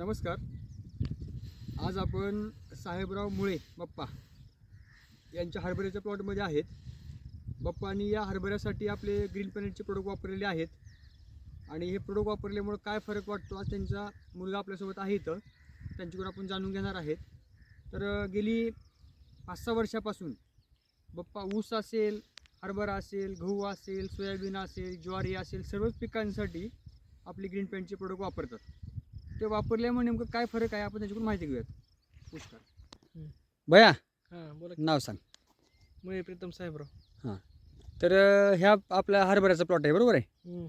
नमस्कार. आज आपण साहेबराव मुळे बाप्पा यांच्या हरभऱ्याच्या प्लॉटमध्ये आहेत. बाप्पानी या हरभऱ्यासाठी आपले ग्रीन पॅनेटचे प्रोडक्ट वापरलेले आहेत. आणि हे प्रोडक्ट वापरल्यामुळं काय फरक वाटतो आज त्यांचा मुलगा आपल्यासोबत आहे इथं. त्यांच्याकडून आपण जाणून घेणार आहेत. तर गेली पाच सहा वर्षापासून बाप्पा ऊस असेल हरभरा असेल गहू असेल सोयाबीन असेल ज्वारी असेल सर्वच पिकांसाठी आपले ग्रीन पॅन्टचे प्रोडक्ट वापरतात. ते वापरल्यामुळे नेमकं काय फरक आहे आपण त्याच्याकडून माहिती घेऊयात. पुष्कळ. भया हां बोला नाव सांग. मुळे प्रीतम साहेबराव. तर अं, ह्या आपल्या हरभऱ्याचा प्लॉट आहे बरोबर आहे?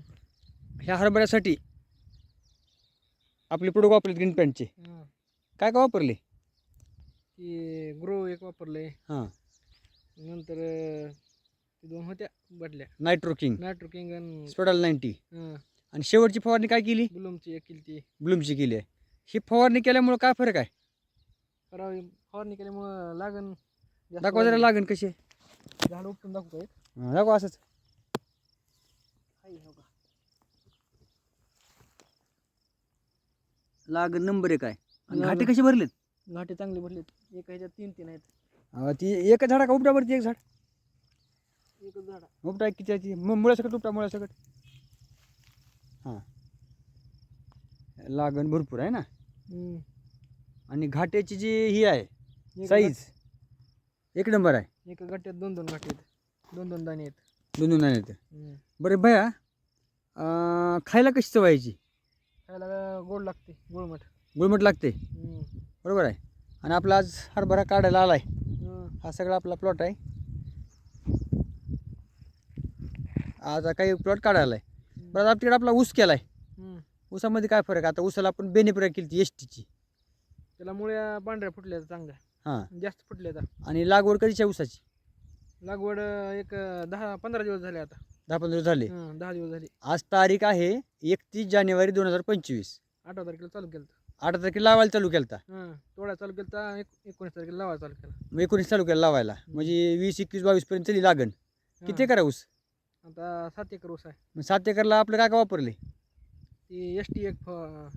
ह्या हरभऱ्यासाठी आपले प्रोडक्ट वापरले ग्रीन पॅन्टचे हां. काय काय वापरले? ती ग्रो एक वापरलंय. हां. नंतर अं, ते दोन होत्या बाटल्या नायट्रो किंग नायट्रो किंग आणि स्पेडल नाईन्टी हां, आणि शेवटची फवारणी काय केली? बुलमची एक केली ती. ब्लूमची केली आहे. ही फवारणी केल्यामुळे काय फरक आहे? करावी फवारणी केल्यामुळं लागन जास्त दाखवा जरा. लागण कशी आहे. झाड उपटून दाखवतोय हां, दाखवा असंच. हाय, हो का. लागण नंबर एक आहे. आणि लागण. घाटे कशी भरलेत? घाटे चांगले भरलेत. एक ह्याच्यात तीन तीन आहेत. अं, ती एक झाडा का उपटावरती एक झाड? एकच झाड. उपटा किती आहे ती? मु- मुळ्यासकट उपटा मुळ्यासकट. हां. लागण भरपूर आहे ना? आणि घाट्याची जी ही आहे साईज एक नंबर आहे. एका गट्ट्यात दोन दोन घाटे आहेत. दोन दोन दाणे आहेत. दोन दोन येते हम्म. बरं भया अं, खायला कशी चवायची खायला गोड लागते गोळमट गुळमट लागते? हम्म. बरोबर आहे. आणि आपला आज हरभरा काढायला आलाय. हं. हा सगळा आपला प्लॉट आहे. आज हा काही प्लॉट काढायला आहे बरं आता तिकडे आपला ऊस केलाय. हम्म. ऊसामध्ये काय फरक आहे? आता ऊसाला आपण बेनिप्रिया केली ती एस टीची त्याला मुळ्या पांढऱ्या फुटल्या चांगल्या. हां. जास्त फुटल्या आता आणि लागवड कधीच्या ऊसाची? लागवड अं, एक अं, दहा पंधरा दिवस झाले आता. दहा पंधरा दिवस झाले. हं, दहा दिवस झाले. आज तारीख आहे एकतीस जानेवारी दोन हजार पंचवीस. अठरा तारखेला चालू केलं आठ तारखेला लावायला चालू केलता? हं तोडा चालू केलं एक एकोणीस तारखेला लावा चालू केला. मग एकोणीस चालू केला लावायला. म्हणजे वीस एकवीस बावीस पर्यंत चली लागण किती हं. करा ऊस? आता सात एकर ऊस आहे. मग सात एकरला आपलं काय काय वापरले? ती एस टी एक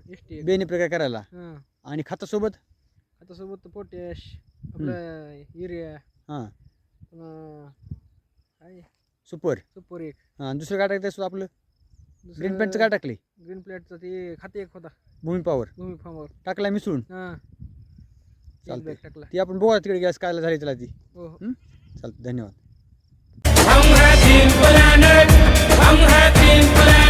एस टी एक. बेनिप्रिया करायला? हं. आणि खतासोबत? आता सोबत पोटॅश आपलं युरिया हां. पुन्हा काय सुपर. सुपर एक. हां दुसरं काय टाकतं आपलं? ग्रीन पॅन्टचं काय टाकले ग्रीन प्लॅटचं ते खाते एक होता. भूमी पॉवर भूमी फार्मवर टाकला मिसळून? हां. एक चालतंय. टाकला. ती आपण बघा तिकडे गॅस काय झाली त्याला ती. हो हो. चालतं धन्यवाद. तीन प्लैनेट हम हैं तीन प्लैनेट